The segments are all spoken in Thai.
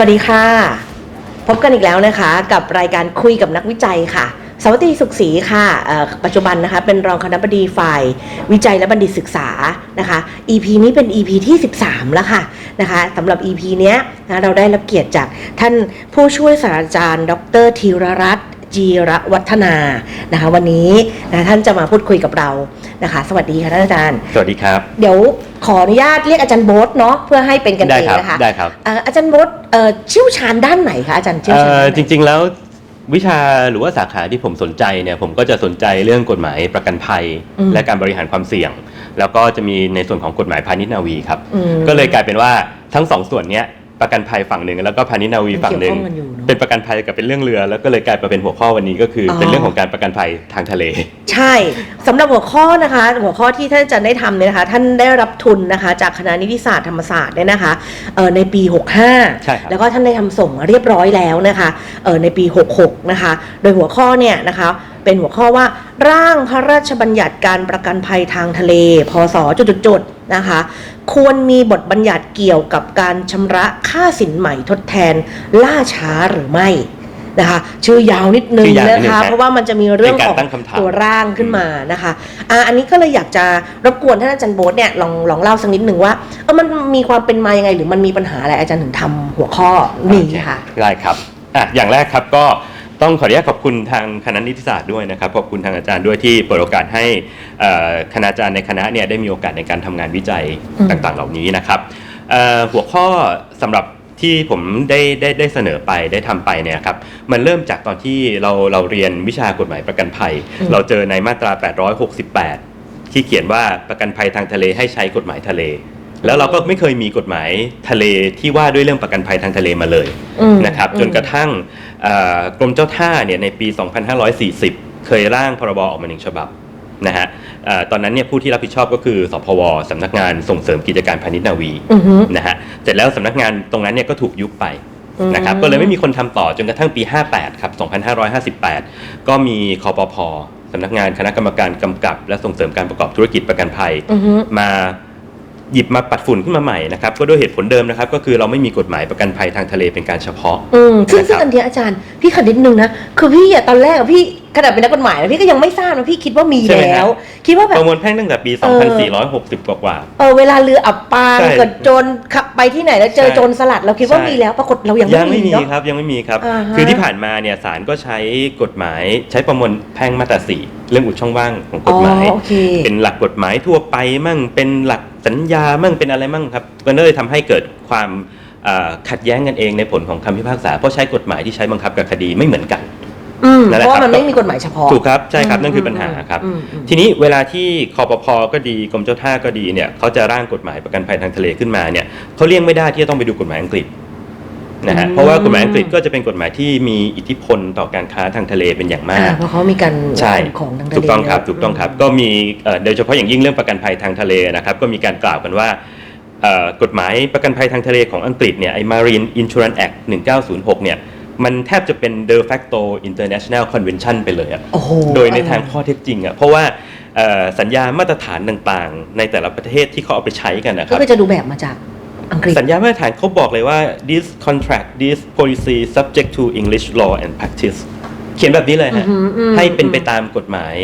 สวัสดีค่ะ พบกันอีกแล้วนะคะ กับรายการคุยกับนักวิจัยค่ะ สวัสดีสุขศรีค่ะ ปัจจุบันนะคะเป็นรองคณะบดีฝ่ายวิจัยและบัณฑิตศึกษานะคะ EP นี้เป็น EP ที่ 13 แล้วค่ะนะคะสำหรับ EP เนี้ยนะเราได้รับเกียรติจากท่านผู้ช่วยศาสตราจารย์ ดรธีรรัตน์ จีรวัฒนานะคะ วันนี้นะท่านจะมาพูดคุยกับเรานะคะ สวัสดีค่ะท่านอาจารย์ สวัสดีครับ เดี๋ยวขออนุญาตเรียกอาจารย์โบ๊ทเนาะเพื่อให้เป็นกันได้เองครับนะคะได้ครับเอ่ออาจารย์โบ๊ทเอ่อเชี่ยวชาญด้านไหนคะอาจารย์เชี่ยวเอ่ชาญอด้านไหนจริง ๆ แล้ววิชาหรือว่าสาขาที่ผมสนใจเนี่ยผมก็จะสนใจเรื่องกฎหมายประกันภัย และการบริหารความเสี่ยง แล้วก็จะมีในส่วนของกฎหมายพาณิชย์นาวีครับอืมก็เลยกลายเป็นว่าทั้งสองส่วนเนี้ย ประกันภัยฝั่งหนึ่งแล้วก็พาณิชย์นาวีฝั่งหนึ่งมันเกี่ยวข้องกันอยู่เนอะ เป็นประกันภัยกับเป็นเรื่องเรือ แล้วก็เลยกลายมาเป็นหัวข้อวันนี้ก็คือออ เป็นเรื่องของการประกันภัยทางทะเล ใช่สำหรับหัวข้อนะคะ หัวข้อที่ท่านอาจารย์ได้ทำเนี่ยนะคะ ท่านได้รับทุนนะคะ จากคณะนิติศาสตร์ธรรมศาสตร์เนี่ยนะคะเอ่อในปี65ใช่ครับแล้วก็ท่านได้ทำส่งมาเรียบร้อยแล้วนะคะเอ่อในปี 66 นะคะ โดยหัวข้อเนี่ยนะคะ เป็นหัวข้อว่า ร่างพระราชบัญญัติการประกันภัยทางทะเล พศจุดๆๆนะคะ ควรมีบทบัญญัติเกี่ยวกับการชำระค่าสินใหม่ทดแทน ล่าช้าหรือไม่นะคะชื่อยาวนิดนึงชื่อยาวนิดนึนะงคะครับเพราะว่ามันจะมีเรื่องเป็นขการองตั้งคำถามตัวร่างขึ้นมานะคะอะอันนี้ก็เลยอยากจะรบกวนท่านอาจารย์โบ๊ทเนี่ยลองลองเล่าสักนิดหนึ่งว่าเออมันมีความเป็นมายังไง หรือมันมีปัญหาอะไรอาจารย์ถึงทำหัวข้อนี้โอเคค่ะได้ครับอะอย่างแรกครับก็ ต้องขออนุญาตขอบคุณทางคณะนิติศาสตร์ด้วยนะครับ ขอบคุณทางอาจารย์ด้วยที่เปิดโอกาสให้เอ่อคณาจารย์ในคณะเนี่ยได้มีโอกาสในการทำงานวิจัยอืมต่างๆ เหล่านี้นะครับเอ่อหัวข้อสำหรับที่ผมได้ได้ได้เสนอไปได้ทำไปเนี่ยครับมันเริ่มจากตอนที่เราเราเรียนวิชากฎหมายประกันภัย เราเจอในมาตรา 868 ที่เขียนว่าประกันภัยทางทะเลให้ใช้กฎหมายทะเล แล้วเราก็ไม่เคยมีกฎหมายทะเลที่ว่าด้วยเรื่องประกันภัยทางทะเลมาเลยอืมนะครับอืมจนกระทั่งเอ่อ กรมเจ้าท่าเนี่ยในปี 2540 เคยร่างพรบออกมาหนึ่งฉบับนะฮะเอ่อตอนนั้นเนี่ยผู้ที่รับผิดชอบก็คือสพวสำนักงานส่งเสริมกิจการพาณิชย์นาวีอือฮึนะฮะเสร็จแล้วสำนักงานตรงนั้นเนี่ยก็ถูกยุบไปอืมนะครับก็เลยไม่มีคนทำต่อจนกระทั่งปี 58 ครับ 2558 ก็มีคอปพสำนักงานคณะกรรมการกำกับ และส่งเสริมการประกอบธุรกิจประกันภัยอือฮึมา หยิบมาปัดฝุ่นขึ้นมาใหม่นะครับก็ด้วยเหตุผลเดิมนะครับ ก็คือเราไม่มีกฎหมายประกันภัยทางทะเลเป็นการเฉพาะ อืมซึ่งนะครับซึ่งอันเนี้ยอาจารย์พี่ขัดนิดนึงนะคือพี่อะตอนแรกอะพี่ขนาดเป็นนักกฎหมายนะพี่ก็ยังไม่ทราบนะพี่คิดว่ามีใช่ไหมแล้วฮะคิดว่าแบปบ ระมวลแพ่งตั้งแต่ปี เออ2460กว่า เออเวลาเรืออับปางใช่เกิดโจรขับไปที่ไหนแล้วเจอใช่โจรสลัดเราคิดว่าใช่ มีแล้วปรากฏเรายังๆยังไม่ไม่มีมีเนาะ ครับยังไม่มีครับ อ่าฮะ คือที่ผ่านมาเนี่ยศาลก็ใช้กฎหมายใช้ประมวลแพ่งมาตราสี่เรื่องอุดช่องว่างของกฎหมายอ๋อโอเค เป็นหลักกฎหมายทั่วไปมั่งเป็นหลัก สัญญามั่งเป็นอะไรมั่งครับก็เลยทำให้เกิดความเอ่อขัดแย้งกันเองในผลของคำพิพากษา เพราะใช้กฎหมายที่ใช้บังคับกับคดีไม่เหมือนกัน อืมนั่นแหเพละราะว่าครับ มันไม่มีกฎหมายเฉพาะ ถูกครับใช่ครับนั่นคือปัญหาครับ อืมอืม ทีนี้เวลาที่คอปพก็ดีกรมเจ้าท่าก็ดีเนี่ยเขาจะร่างกฎหมายประกันภัยทางทะเลขึ้นมาเนี่ยเขาเลี่ยงไม่ได้ที่จะต้องไปดูกฎหมายอังกฤษ นะฮะอืมเพราะว่ากฎหมายอังกฤษก็จะเป็นกฎหมายที่มีอิทธิพลต่อการค้าทางทะเลเป็นอย่างมาอ่ากเพราะเขามีการใช่ของทางทะเลถูกต้องครับถูกต้องครับมก็มีเอ่อโดยเฉพาะอย่างยิ่งเรื่องประกันภัยทางทะเลนะครับก็มีการกล่าวกันว่าเอ่อกฎหมายประกันภัยทางทะเลของอังกฤษเนี่ยไอ้ Marine Insurance Act 1906 เนี่ยมันแทบจะเป็น de facto international convention ไปเลยอะโอ้โหโดยในทางข้อเท็จจริงอะเพราะว่าเอ่อสัญญามาตรฐานต่างๆ ในแต่ละประเทศที่เขาเอาไปใช้กันนะคก็รับคือจะดูแบบมาจาก อังกฤษสัญญามาตรฐานเขาบอกเลยว่า this contract this policy subject to English law and practice เขียนแบบนี้เลยฮะอือหืออืมให้เป็นไปตามกฎหมาย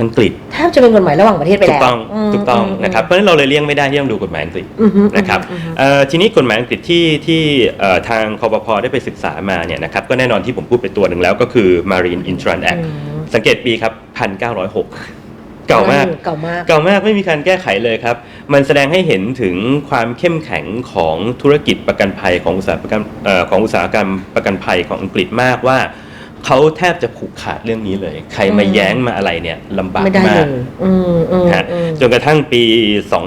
อังกฤษแทบจะเป็นกฎหมายระหว่างประเทศไปถูแล้กวต้องมถูกต้องมนะครับเพราะฉะนั้นเราเลยเลี่ยงไม่ได้ที่ต้องดูกฎหมายอังกฤษอือฮึนะครับอือฮึเอ่อทีนี้กฎหมายอังกฤษที่ที่เอ่อทางคอปพได้ไปศึกษามาเนี่ยนะครับก็แน่นอนที่ผมพูดไปตัวหนึ่งแล้วก็คือ Marine Insurance Act อืมสังเกตปีครับ 1906 เก่ามาก เก่ามาก เก่ามากไม่มีการแก้ไขเลยครับ มันแสดงให้เห็นถึงความเข้มแข็งของธุรกิจประกันภัยของอุตสาหกรรมเอ่อของอุตสาหกรรมประกันภัยของอังกฤษมากว่าเขาแทบจะผูกขาดเรื่องนี้เลย ใครมาอืมแย้งมาอะไรเนี่ยลำบากไม่ได้มาเลกยอืมอืมฮะอืมจนกระทั่งปี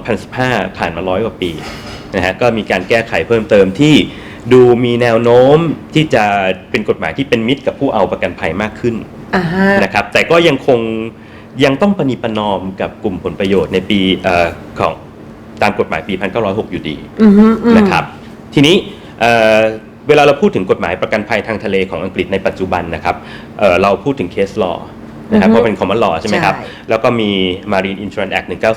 2015 ผ่านมาร้อยกว่าปีนะฮะก็มีการแก้ไขเพิ่มเติมที่ดูมีแนวโน้มที่จะเป็นกฎหมายที่เป็นมิตรกับผู้เอาประกันภัยมากขึ้นอ่าฮะนะครับ แต่ก็ยังคง ยังต้องปณิประนอมกับกลุ่มผลประโยชน์ในปีเอ่อของตามกฎหมายปี 1906 อยู่ดีอือฮึอืมนะครับ ทีนี้เอ่อเวลาเราพูดถึงกฎหมายประกันภัยทางทะเลของอังกฤษในปัจจุบันนะครับเอ่อเราพูดถึงเคสลอนะครับอือฮึเพราะเป็น common law ใช่ไหมครับใช่แล้วก็มี Marine Insurance Act อ่าฮะ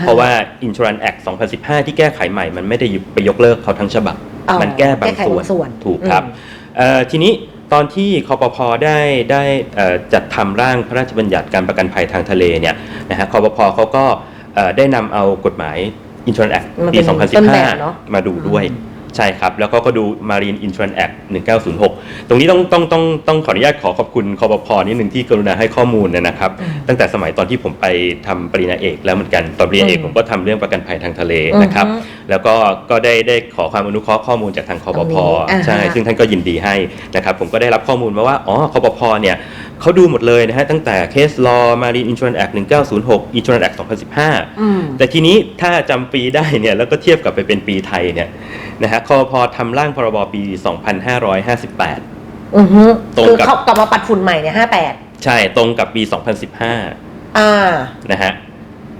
1906 เพราะว่า Insurance Act 2015 ที่แก้ไขใหม่ มันไม่ได้ไปยกเลิกเขาทั้งฉบับอ๋อมันแก้บางแก้ไขส่วนบางส่วนถูกครับอืมเอ่อทีนี้ ตอนที่คอปพได้ได้เอ่อจัดทำร่างพระราชบัญญัติการประกันภัยทางทะเลเนี่ยนะฮะคอปพเขาก็เอ่อได้นำเอากฎหมาย Insurance Act มันปีเป็นต้นแบบเนอะ2015 มาดูด้วย ใช่ครับ แล้วก็ก็ดู Marine Insurance Act 1906 ตรงนี้ต้องต้องต้องต้องขออนุญาตขอขอบคุณคอปพนิดหนึ่งที่กรุณาให้ข้อมูลนะครับอืมตั้งแต่สมัยตอนที่ผมไปทำปริญญาเอกแล้วเหมือนกันตอนปริญญาเอกอืมผมก็ทำเรื่องประกันภัยทางทะเลนะครับอือฮึแล้วก็ก็ได้ได้ขอความอนุเคราะห์ข้อมูลจากทางคอปตรงพนี้อ่าฮะใช่ ซึ่งท่านก็ยินดีให้นะครับผมก็ได้รับข้อมูลมาว่าอ๋อคอปพเนี่ยเขาดูหมดเลยนะฮะตั้งแต่ Case Law Marine Insurance Act 1906 Insurance Act 2015อืมแต่ทีนี้ถ้าจำปีได้เนี่ยแล้วก็เทียบกลับไปเป็นปีไทยเนี่ยนะฮะคอพทำร่างพรบปี 2558 อือฮึตรงคือกับเขากลับมาปัดฝุ่นใหม่เนี่ยห้าแปดใช่ตรงกับปี 2015 อ่า นะฮะ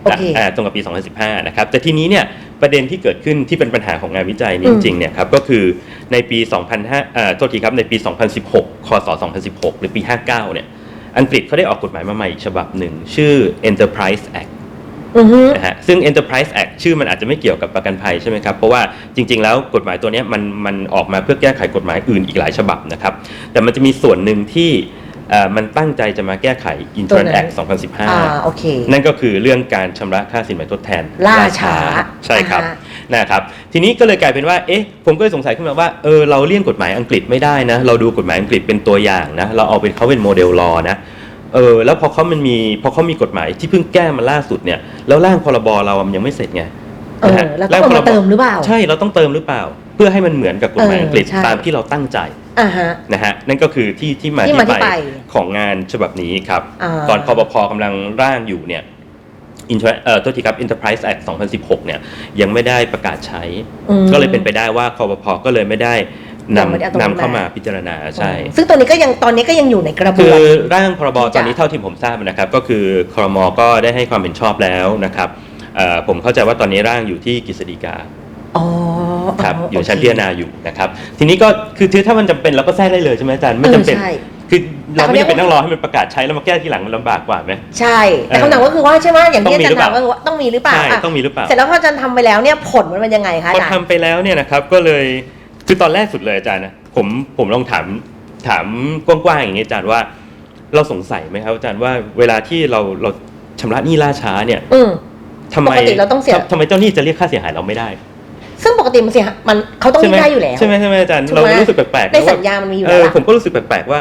โอเค อ่าตรงกับปี 2015 นะครับ แต่ทีนี้เนี่ยประเด็นที่เกิดขึ้นที่เป็นปัญหาของงานวิจัยนี้อืจมริงๆเนี่ยครับก็คือในปี 2005อ่าโทษทีครับในปี 2016คศ2016 หรือปี 59 เนี่ยอังกฤษเขาได้ออกกฎหมายมาใหม่อีกฉบับหนึ่ง ชื่อ Enterprise Act อือฮึ นะฮะซึ่ง Enterprise Act ชื่อมันอาจจะไม่เกี่ยวกับประกันภัยใช่ไหมครับเพราะว่าจริง ๆ แล้วกฎหมายตัวเนี้ยมันมันออกมาเพื่อแก้ไขกฎหมายอื่นอีกหลายฉบับนะครับแต่มันจะมีส่วนหนึ่งที่เอ่อมันตั้งใจจะมาแก้ไข Insurance ตัวนั้น Act อ่า2015โอเคนั่นก็คือเรื่องการชำระค่าสินไหมทดแทน ล่าช้า ใช่ครับอ่าฮะนะครับ ทีนี้ก็เลยกลายเป็นว่า เอ๊ะ ผมก็เลยสงสัยขึ้นมาว่า เออ เราเลี่ยงกฎหมายอังกฤษไม่ได้นะ เราดูกฎหมายอังกฤษเป็นตัวอย่างนะ เราเอาเป็นเขาเป็นโมเดลลอนะ เออแล้วพอเขามันมีพอเขามีกฎหมายที่เพิ่งแก้มาล่าสุดเนี่ยแล้วร่างพรบเรามันยังไม่เสร็จไงเออนะฮะแล้วต้องเอามาเติมหรือเปล่า ใช่เราต้องเติมหรือเปล่า เพื่อให้มันเหมือนกับกฎหมายอังกฤษเออใช่ตามที่เราตั้งใจอ่าฮะนะฮะนั่นก็คือที่ที่มาที่ที่มาที่ไปไปของงานฉบับนี้ครับอ่าตอนคอปพกำลังร่างอยู่เนี่ย Inter- เอ่อโทษทีครับ Enterprise Act 2016 เนี่ยยังไม่ได้ประกาศใช้อืมก็เลยเป็นไปได้ว่าคอปพก็เลยไม่ได้ นยังไม่ได้เอาตรงนี้ำนำเข้ามามาพิจารณาใช่ ซึ่งตัวนี้ก็ยังตอนนี้ก็ยังอยู่ในกระบคืวอนร่างพรบที่จะตอนนี้เท่าที่ผมทราบนะครับ ก็คือครมก็ได้ให้ความเห็นชอบแล้วนะครับเอ่อผมเข้าใจว่าตอนนี้ร่างอยู่ที่กฤษฎีกาอ๋อครับอยู่โเคชั้นพิจารณาอยู่นะครับ ทีนี้ก็คือคือถ้ามันจำเป็นเราก็แทรกได้เลยใช่ไหมอาจารย์ไม่จำเป็นออใช่คือเราไม่แต่จำเป็นเขาเรียกต้องรอให้มันประกาศใช้แล้วมาแก้ทีหลังมันลำบากกว่าไหมใช่ แต่เออคำถามก็คือว่าใช่ไหมอย่างที่ต้อาองมีจารย์หรือเปล่าถามว่าต้องมีหรือเปล่าใช่อะต้องมีหรือเปล่าเสร็จแล้วพออาจารย์ทำไปแล้วเนี่ยผลมันเป็นยังไงคะพออาจารย์ทำไปแล้วเนี่ยนะครับก็เลย คือตอนแรกสุดเลยอาจารย์นะผมผมลองถามถามกว้างๆอย่างนี้อาจารย์ว่า เราสงสัยไหมครับ อาจารย์ว่าเวลาที่เราเราชำระหนี้ล่าช้าเนี่ยอืม ทำไมปกติเราต้องเสีย ทำทำไมเจ้าหนี้จะเรียกค่าเสียหายเราไม่ได้ซึ่งปกติมันเสียมันเขาต้องใช่มีไหมได้อยู่แล้ว ใช่ไหมใช่ไหมอาจารย์ถูกเราไหมรู้สึกแปลกๆในนะว่าสัญญามันมีอยู่เอแล้วอล่ะ ผมก็รู้สึกแปลกๆว่า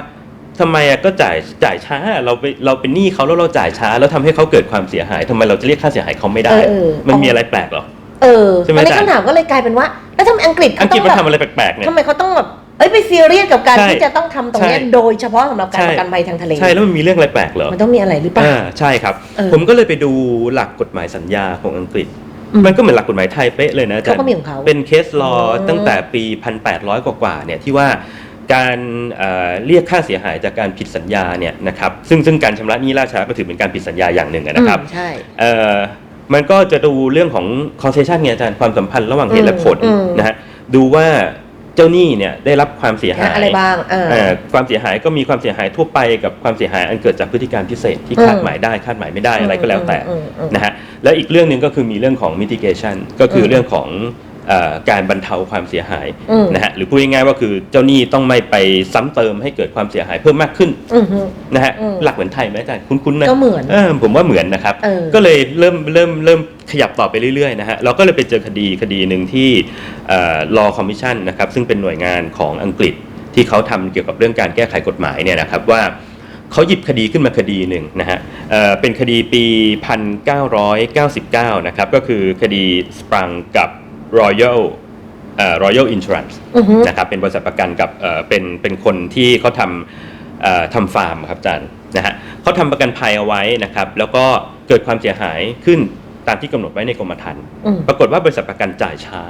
ทำไมอะก็จ่ายจ่ายช้าเราไปเราเป็นหนี้เขาแล้วเราจ่ายช้า แล้วทำให้เขาเกิดความเสียหายทำไมเราจะเรียกค่าเสียหายเขาไม่ได้ เออเออมันมีอะไรแปลกเหรอ เออใช่ไหมตอนนี้อาจารย์ คำถามก็เลยกลายเป็นว่า แล้วทำไมอังกฤษอัเขางกต้ฤอษงมันแบบทำอะไรแปลกๆเนี่ย ทำไมเขาต้องแบบเอ้ยไปซีเรียสกับการใช่ที่จะต้องทำตรงเนี้ยใช่โดยเฉพาะสำหรับการใช่ ประกันภัยทางทะเล ใช่แล้วมันมีเรื่องอะไรแปลกเหรอมันต้องมีอะไรหรือเปล่า อ่าใช่ครับ เออ ผมก็เลยไปดูหลักกฎหมายสัญญาของอังกฤษ อืม มันก็เหมือนหลักกฎหมายไทยเป๊ะเลยนะอาจารย์เขาก็มีของเขาเป็นเคสลออืม ตั้งแต่ปี 1800 กว่าๆเนี่ยที่ว่าการเอ่อเรียกค่าเสียหายจากการผิดสัญญาเนี่ยนะครับซึ่งซึ่งการชำระหนี้ล่าช้าก็ถือเป็นการผิดสัญญาอย่างหนึ่งอะนะครับอืมใช่ เอ่อ มันก็จะดูเรื่องของ causation ไงอาจารย์ความสัมพันธ์ระหว่างเหตุและผลอืม นะฮะดูว่าเจ้าหนี้เนี่ยได้รับความเสียหาย อะไรบ้างเออ เอ่อความเสียหายก็มีความเสียหายทั่วไปกับความเสียหายอันเกิดจากพฤติการพิเศษที่อืม คาดหมายได้คาดหมายไม่ได้อะไรก็แล้วแต่อืมอืมนะฮะแล้วอีกเรื่องหนึ่งก็คือมีเรื่องของ mitigation ก็คืออม เรื่องของเอ่อ การบรรเทาความเสียหายอืมนะฮะหรือพูดง่ายๆว่าคือเจ้าหนี้ต้องไม่ไปซ้ำเติมให้เกิดความเสียหายเพิ่มมากขึ้นอือฮึนะฮะอืมหลักเหมือนไทยไหมอาจารย์คุ้นๆนะก็เหมือนเออผมว่าเหมือนนะครับเออก็เลยเริ่มเริ่มเริ่มขยับต่อไปเรื่อยๆนะฮะเราก็เลยไปเจอคดีคดีหนึ่งที่เอ่อ law commission นะครับซึ่งเป็นหน่วยงานของอังกฤษที่เขาทำเกี่ยวกับเรื่องการแก้ไขกฎหมายเนี่ยนะครับว่าเขาหยิบคดีขึ้นมาคดีหนึ่งนะฮะเอ่อเป็นคดีปี 1999 นะครับก็คือคดีสปรังกับ Royal เอ่อ Royal Insurance อือฮึ นะครับเป็นบริษัทประกันกับเอ่อเป็นเป็นคนที่เขาทำเอ่อทำฟาร์มครับอาจารย์นะฮะเขาทำประกันภัยเอาไว้นะครับ แล้วก็เกิดความเสียหายขึ้นตามที่กำหนดไว้ในกรมธรรม์อืมปรากฏว่าบริษัทประกันจ่ายช้า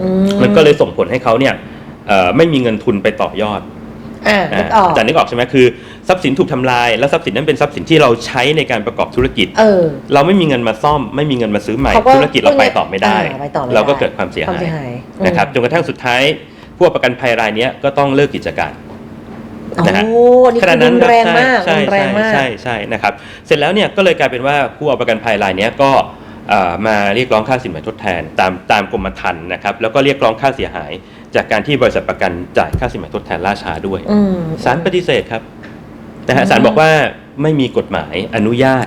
อืมันก็เลยส่งผลให้เขาเนี่ยเอ่อไม่มีเงินทุนไปต่อยอด อ่านึกออกอาจารย์นึกออกใช่ไหมคือทรัพย์สินถูกทำลาย แล้วทรัพย์สินนั้นเป็นทรัพย์สินที่เราใช้ในการประกอบธุรกิจ เออ เราไม่มีเงินมาซ่อม ไม่มีเงินมาซื้อใหม่เขาก็ธุรกิจเราไปต่อไม่ได้อ่าไปต่อไม่ได้ เราก็เกิดความเสียความหาเสียยหายนะครับจนกระทั่งสุดท้ายผู้ประกันภัยรายเนี้ยก็ต้องเลิกกิจการนะฮะโอ้นี่คือรุนแรงมากใช่รุนแรใช่งมากใช่ใช่นะครับ เสร็จแล้วเนี่ยก็เลยกลายเป็นว่าผู้เอาประกันภัยรายเนี้ยก็เอ่อมาเรียกร้องค่าสินไหมทดแทน ตามตามกรมธรรม์นะครับ แล้วก็เรียกร้องค่าเสียหาย จากการที่บริษัทประกันจ่ายค่าสินไหมทดแทนล่าช้าด้วยอืมศาลปฏิเสธครับนะฮะอืมศาลบอกว่าไม่มีกฎหมายอนุญาต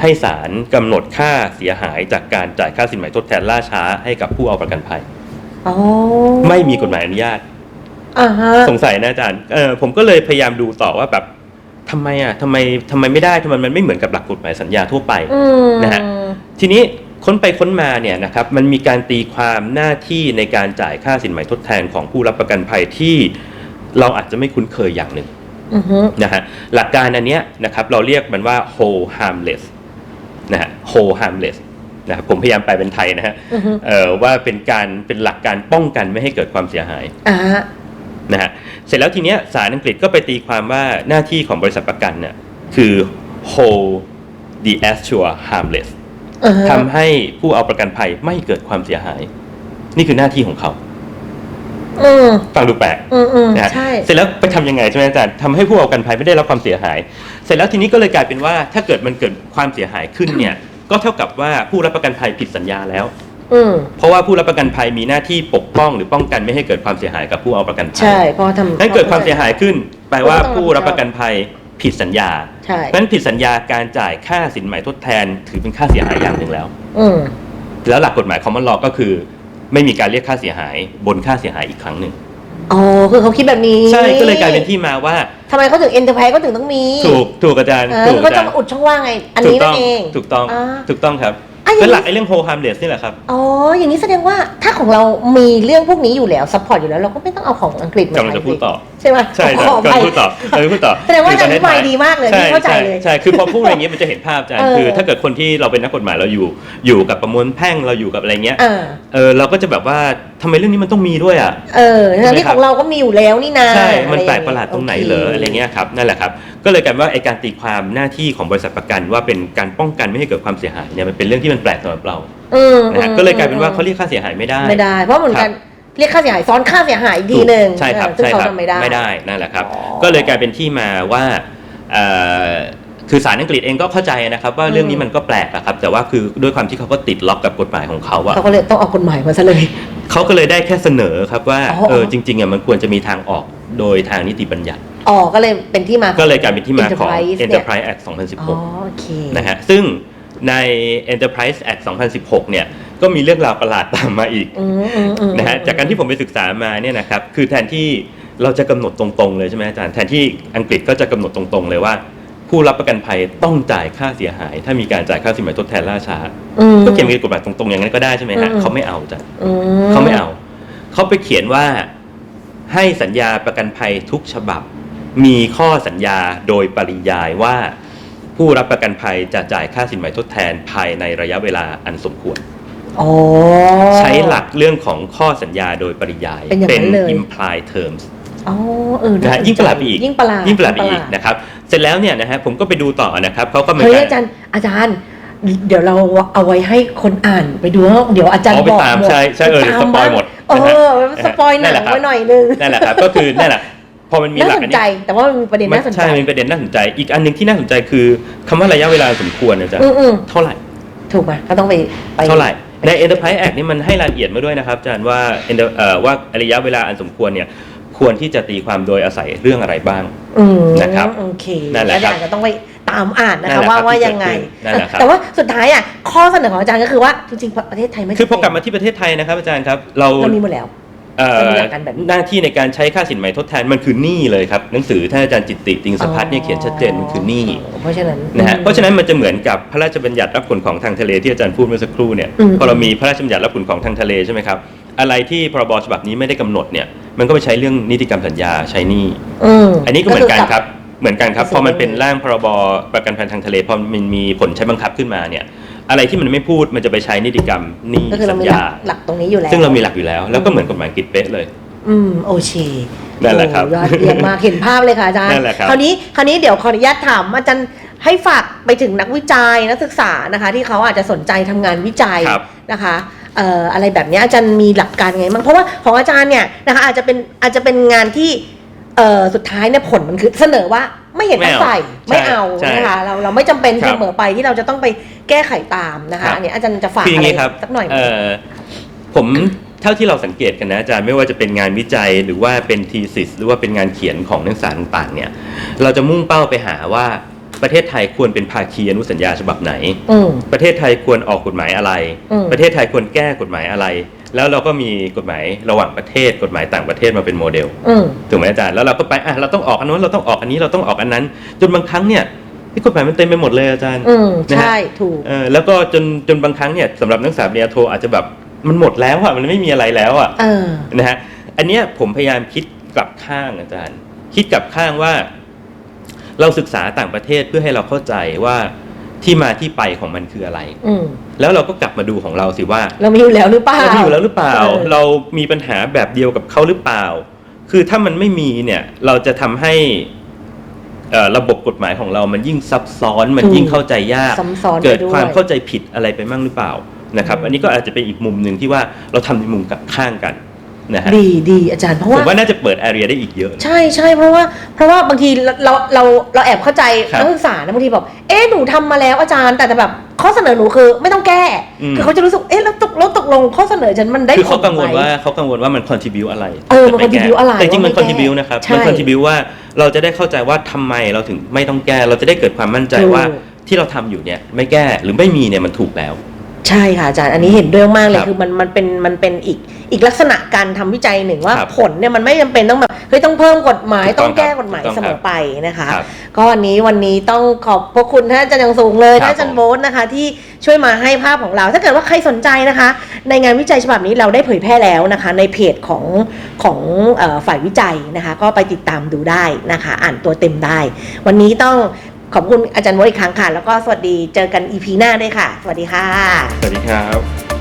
ให้ศาลกำหนดค่าเสียหายจากการจ่ายค่าสินไหมทดแทนล่าช้าให้กับผู้เอาประกันภัยอ๋อไม่มีกฎหมายอนุญาตอ่าฮะสงสัยนะอาจารย์เออผมก็เลยพยายามดูต่อว่าแบบทำไมอะทำไมทำไมไม่ได้ทำไมมันไม่เหมือนกับหลักกฎหมายสัญญาทั่วไปอืมนะฮะทีนี้ ค้นไปค้นมาเนี่ยนะครับมันมีการตีความหน้าที่ในการจ่ายค่าสินไหมทดแทนของผู้รับประกันภัยที่เราอาจจะไม่คุ้นเคยอย่างหนึ่งอือฮึนะฮะหลักการอันเนี้ยนะครับเราเรียกมันว่า whole harmless นะฮะ whole harmless นะครับผมพยายามแปลเป็นไทยนะฮะอือฮึเอ่อว่าเป็นการเป็นหลักการป้องกันไม่ให้เกิดความเสียหายอ่าฮะนะฮะเสร็จแล้วทีเนี้ยศาลอังกฤษก็ไปตีความว่าหน้าที่ของบริษัทประกันเนี่ยคือ hold the assure harmless อ่าฮะ ทำให้ผู้เอาประกันภัยไม่เกิดความเสียหาย นี่คือหน้าที่ของเขาอืมฟังดูแปลกอืมอืมนะฮะใช่เสร็จแล้วไปทำยังไงใช่ไหมอาจารย์ทำให้ผู้เอาประกันภัยไม่ได้รับความเสียหาย เสร็จแล้วทีนี้ก็เลยกลายเป็นว่า ถ้าเกิดมันเกิดความเสียหายขึ้นเนี่ย ก็เท่ากับว่าผู้รับประกันภัยผิดสัญญาแล้วอืมเพราะว่าผู้รับประกันภัยมีหน้าที่ปกป้องหรือป้องกันไม่ให้เกิดความเสียหายกับผู้เอาประกันภัยใช่เพราะทำนั้นเกิดความเสียหายขึ้น แปลว่าก็ต้องรับผิดชอบผู้รับประกันภัยผิดสัญญา ใช่นั้นผิดสัญญาการจ่ายค่าสินไหมทดแทน ถือเป็นค่าเสียหายอย่างหนึ่งแล้ว อืมแล้วหลักกฎหมาย common law ก็คือ ไม่มีการเรียกค่าเสียหายบนค่าเสียหายอีกครั้งหนึ่งอ๋อคือเขาคิดแบบนี้ใช่ก็เลยกลายเป็นที่มาว่าทำไมเขาถึงเอ็นเตอร์ไพรส์ก็ถึงต้องมีถูกถูกอาจารย์เออถูกก็อาต้จาอรงย์อุดช่องว่างไง อันถูนี้กต้นั่องนเอง ถูกต้องอ่าถูกต้องครับอะอย่างนี้เป็นหลักไอ้เรื่อง whole harmless นี่แหละครับ อ๋อ อย่างนี้แสดงว่าถ้าของเรามีเรื่องพวกนี้อยู่แล้วซัพพอร์ตอยู่แล้ว เราก็ไม่ต้องเอาของอังกฤษมากำลังจะพูดต่อใช่ไหมใช่ขใช่ออก็ภัยพูดต่อกำลังจะพูดต่อแสดงว่าอาจารย์คือธิบายดีมากเลยใช่พี่เข้าใจเลยใช่คือพอพูดอะไรอย่างเงี้ยมันจะเห็นภาพอาจารย์เออคือ ถ้าเกิดคนที่เราเป็นนักกฎหมายเราอยู่อยู่กับประมวลแพ่งเราอยู่กับอะไรเงี้ยเออเออเราก็จะแบบว่าทำไมเรื่องนี้มันต้องมีด้วยอะเออทั้งที่ของเราก็มีอยู่แล้วนี่นาใช่มันอไอย่งแปลกประหลาดตรงไหนเหรอโคอะไรเงี้ยครับนั่นแหละครับก็เลยกลายเป็นว่าไอการตีความหน้าที่ของบริษัทประกันว่าเป็นการป้องกันไม่ให้เกิดความเสียหายเนี่ยมันเป็นเรื่องที่มันแปลกสำหรับเราอืมนะฮะอืมก็เลยกลายเป็นว่าเขาเรียกค่าเสียหายไม่ได้ไม่ได้ เพราะเหมือนกัน เรียกค่าเสียหายซ้อนค่าเสียหายอีกทีหนึ่งใช่ครับเออซึ่งใช่เขาครับทำไม่ได้ ไม่ได้นั่นแหละครับ อ๋อก็เลยกลายเป็นที่มาว่าเอ่อคือศาลอังกฤษเองก็เข้าใจนะครับ ว่าเรื่องนี้มันก็แปลกนะครับ แต่ว่าคือด้วยความที่เขาก็ติดล็อกกับกฎหมายของเขาอะเขาก็เลยต้องเอากฎหมายมาซะเลย เขาก็เลยได้แค่เสนอครับว่าอ๋อ เออจริงๆอะมันควรจะมีทางออกโดยทางนิติบัญญัติ อ๋อก็เลยเป็นที่มาก็เลยกลายเป็นที่มาของ Enterprise เนี่ย Enterprise Act อ๋อ2016 โอเคนะฮะซึ่งใน Enterprise Act 2016 เนี่ย ก็มีเรื่องราวประหลาดตามมาอีกอืมอืมอืมนะฮะจากการที่ผมไปศึกษามาเนี่ยนะครับคือแทนที่เราจะกำหนดตรงๆเลยใช่ไหมอาจารย์แทนที่อังกฤษก็จะกำหนดตรงๆเลยว่า ผู้รับประกันภัยต้องจ่ายค่าเสียหาย ถ้ามีการจ่ายค่าสินไหมทดแทนล่าช้าอืมก็เขียนในกฎหมายตรงๆอย่างนั้นก็ได้ใช่ไหมฮะอืมเขาไม่เอาจ้ะอืเขาไม่เอา เขาไปเขียนว่าให้สัญญาประกันภัยทุกฉบับ มีข้อสัญญาโดยปริยายว่า ผู้รับประกันภัยจะจ่ายค่าสินไหมทดแทนภายในระยะเวลาอันสมควรอ๋อ ใช้หลักเรื่องของข้อสัญญาโดยปริยายเป็นอย่างนั้นเลย implied terms อ๋อเออนะฮะสนใจยิ่งประหลาดไปอีกยิ่งประหลาดยิ่งประหลาดไปอีกนะครับ เสร็จแล้วเนี่ยนะฮะผมก็ไปดูต่อนะครับเขาก็เหมือนเฮ้ยกันอาจารย์อาจารย์ เดี๋ยวเราเอาไว้ให้คนอ่านไปดูว่าเดี๋ยวอาจารย์อ๋อไปบอกตามหมดใช่ใช่เออเดี๋ยวสปอยหมดเอนะฮะอสปอยหนังนั่นแหละครับไว้หน่อยนึงนั่นแหละครับก็คือนั่นแหละพอมันมีหน่าลักสอันนใจนี้แต่ว่ามันมีประเด็นน่าสนใจใช่มันเป็นประเด็นน่าสนใจ อีกอันหนึ่งที่น่าสนใจคือคำว่าระยะเวลาสมควรนะจ๊ะอืมอืมเท่าไหร่ถูกไหมก็ต้องไปไปเท่าไหร่ ใน Enterprise Act นี่มันให้รายละเอียดมาด้วยนะครับอาจารย์ว่า Enter- เอ่อว่าระยะเวลาอันสมควรเนี่ยควรที่จะตีความโดยอาศัยเรื่องอะไรบ้างอืมนะครับโอเคนั่นแหละอาจารย์จะต้องไปตามอ่านนะนั่คะนแหละว่าครับว่าที่ยังไงเกิดขึ้นนั่นแหละครับแต่ว่าสุดท้ายอะข้อเสนอของอาจารย์ก็คือว่าจริงๆประเทศไทยไม่คือพอกลับจำเป็นมาที่ประเทศไทยนะครับอาจารย์ครับเราเรามีหมดแล้ว เอ่อเรามีหลักการแบบนี้หน้าที่ในการใช้ค่าสินไหมทดแทนมันคือหนี้เลยครับหนังสือท่านอาจารย์จิตติติงสพัฒน์เนี่ยเขียนชัดเจนมันคือหนี้เพราะฉะนั้นนะฮะเพราะฉะนั้นมันจะเหมือนกับพระราชบัญญัติรับผลของทางทะเลที่อาจารย์พูดเมื่อสักครู่เนี่ยอืมพอเรามีพระราชบัญญัติรับผลของทางทะเลใช่ไหมครับอะไรที่พรบฉบับนี้ไม่ได้กำหนดเนี่ยมันก็ไปใช้เรื่องนิติกรรมสัญญาใช้หนี้อืมอันนี้ก็เหมือนกันครับเหมือนกันครับก็คือพอมันเป็นร่างพรบประกันภัยทางทะเลพอมันมีผลใช้บังคับขึ้นมาเนี่ย อะไรที่มันไม่พูดมันจะไปใช้นิติกรรมหนี้ก็คือเราสัญมีหลัญากหลักตรงนี้อยู่แล้วซึ่งเรามีหลักอยู่แล้ว แล้วก็เหมือนกฎหมายอังกฤษเป๊ะเลย อืมโอเคนั่นแหละครับโอ้ยอดเยี่ยมมากเห็นภาพเลยค่ะอาจารย์นั่นแหละครับ คราวนี้คราวนี้เดี๋ยวขออนุญาตถามอาจารย์ให้ฝากไปถึงนักวิจัยนักศึกษานะคะ ที่เขาอาจจะสนใจทำงานวิจัย ครับ นะคะเอ่ออะไรแบบเนี้ยอาจารย์มีหลักการไงบ้างเพราะว่าของอาจารย์เนี่ยนะคะอาจจะเป็นอาจจะเป็นงานที่เอ่อสุดท้ายเนี่ยผลมันคือเสนอว่าไม่เห็นต้องใส่ไม่ไม่เอาเอาใช่นะคะเราเราไม่จำเป็นครับ เสมอไปที่เราจะต้องไป แก้ไขตามนะครัคะบอันนี้อาจารย์จะฝากคือออะย่างไรนี้ครับสักหน่อยไหมเอ่อผมเท่าที่เราสังเกตกันนะอาจารย์ไม่ว่าจะเป็นงานวิจัยหรือว่าเป็นทีสิสหรือว่าเป็นงานเขียนของนักศึกษาต่างๆ เนี่ย เราจะมุ่งเป้าไปหาว่าประเทศไทยควรเป็นภาคีอนุสัญญาฉบับไหนอืมประเทศไทยควรออกกฎหมายอะไรอืมประเทศไทยควรแก้กฎหมายอะไร แล้วเราก็มีกฎหมายระหว่างประเทศกฎหมายต่างประเทศมาเป็นโมเดลอืมถูกไหมอาจารย์แล้วเราก็ไปอะเราต้องออกอันนู้นเราต้องออกอันนี้เราต้องออกอันนั้น จนบางครั้งเนี่ย ที่กฎหมายมันเต็มไปหมดเลยอาจารย์อืมนะฮะใช่ถูก เออแล้วก็จนจนบางครั้งเนี่ยสำหรับนักศึกษาปริญญาโทอาจจะแบบมันหมดแล้วอะมันไม่มีอะไรแล้วอะ เออ นะฮะ อันเนี้ยผมพยายามคิดกลับข้างอาจารย์ คิดกลับข้างว่า เราศึกษาต่างประเทศเพื่อให้เราเข้าใจว่าที่มาที่ไปของมันคืออะไร อืมแล้วเราก็กลับมาดูของเราสิว่าเรามีอยู่แล้วหรือเปล่า เรามีอยู่แล้วหรือเปล่า เออ เรามีปัญหาแบบเดียวกับเขาหรือเปล่า คือถ้ามันไม่มีเนี่ย เราจะทำให้เอ่อ ระบบกฎหมายของเรามันยิ่งซับซ้อนมันยิ่งเข้าใจยาก ซ้ำซ้อนไปเกิดด้วยความเข้าใจผิดอะไรไปมั่งหรือเปล่านะครับอืมอันนี้ก็อาจจะเป็นอีกมุมหนึ่งที่ว่าเราทำในมุมกับข้างกันนะฮะดีดีอาจารย์เพราะผมว่าว่าน่าจะเปิดแอเรียได้อีกเยอะ ใช่ใช่เพราะว่าเพราะว่าบางทีเราเราเราแอบเข้าใจครับนักศึกษานะบางทีบอกเอ๊ะหนูทำมาแล้วอาจารย์แต่แต่แบบข้อเสนอหนูคือไม่ต้องแก้อืมคือเขาจะรู้สึกเอ๊ะแล้วตกแล้วตกลงข้อเสนอฉันมันได้คือเขาผกังวลไหมว่าเขากังวลว่ามัน contribu อะไรเออมันถ้ากิดไแก้ contribute อะไรแต่จริงๆมันว่าไม่แก้ contribu นะครับใช่มัน contribu ว่า เราจะได้เข้าใจว่าทำไมเราถึงไม่ต้องแก้ เราจะได้เกิดความมั่นใจถูกว่าที่เราทำอยู่เนี่ยไม่แก้หรือไม่มีเนี่ยมันถูกแล้ว ใช่ค่ะอาจารย์อันนี้เห็นด้วยมากเลยครับคือมันมันเป็นมันเป็นอีกอีกลักษณะการทำวิจัยหนึ่งว่าครับผลเนี่ยมันไม่จำเป็นต้องแบบเฮ้ยต้องเพิ่มกฎหมายถูกต้ต้อองงแก้ครับกฎหมายถูกต้องเสมอครับไปนะคะ ครับก็วันนี้วันนี้ต้องขอบพระคุณท่านอาจารย์อย่างสูงเลยครับท่านอาจารย์ผมโบ๊ทนะคะ ที่ช่วยมาให้ภาพของเรา ถ้าเกิดว่าใครสนใจนะคะ ในงานวิจัยฉบับนี้เราได้เผยแพร่แล้วนะคะ ในเพจของของเออฝ่ายวิจัยนะคะ ก็ไปติดตามดูได้นะคะ อ่านตัวเต็มได้ วันนี้ต้อง ขอบคุณอาจารย์โมอีกครั้งค่ะ แล้วก็สวัสดีเจอกันอีพีหน้าด้วยค่ะ สวัสดีค่ะ สวัสดีครับ